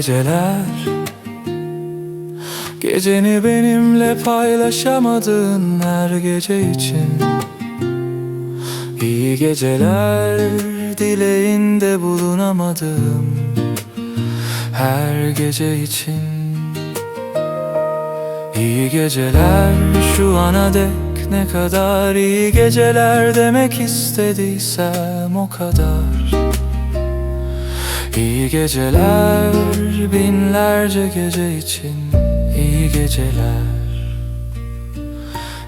geceler. Geceni benimle paylaşamadın her gece için. İyi geceler dileğinde bulunamadım her gece için. İyi geceler şu ana dek ne kadar iyi geceler demek istediysem o kadar İyi geceler binlerce gece için iyi geceler.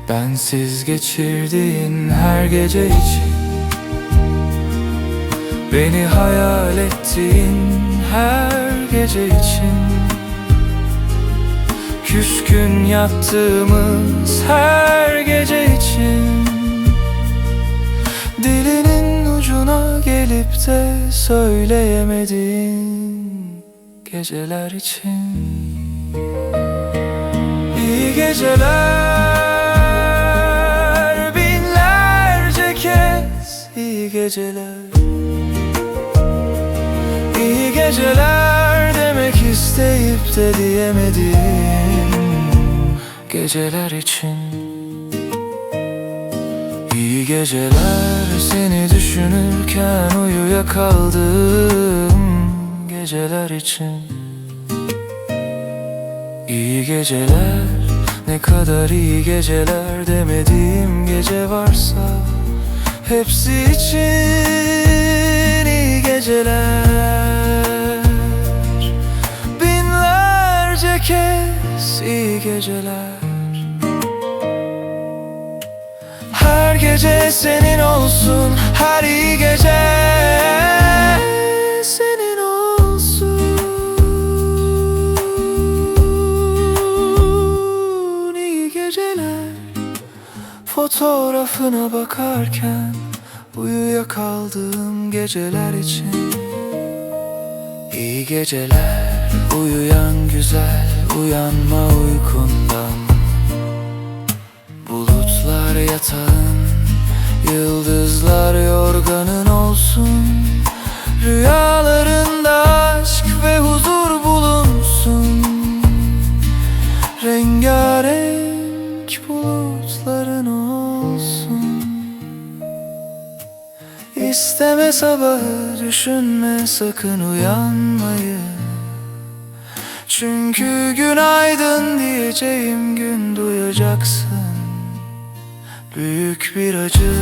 Bensiz geçirdiğin her gece için Beni hayal ettiğin her gece için Küskün yattığımız her gece için gelip de söyleyemediğin geceler için. İyi geceler binlerce kez iyi geceler. İyi geceler demek isteyip de diyemediğim geceler için. İyi geceler seni düşünürken uyuyakaldığım geceler için. İyi geceler ne kadar iyi geceler demediğim gece varsa Hepsi için iyi geceler. Binlerce kez iyi geceler. Her gece senin olsun her iyi gece Fotoğrafına bakarken uyuyakaldığım geceler için. İyi geceler uyuyan güzel uyanma uykundan. Bulutlar yatağın Yıldızlar yorganın olsun. Rüyalarında İsteme sabahı düşünme sakın uyanmayı. Çünkü günaydın diyeceğim gün duyacaksın. Büyük bir acı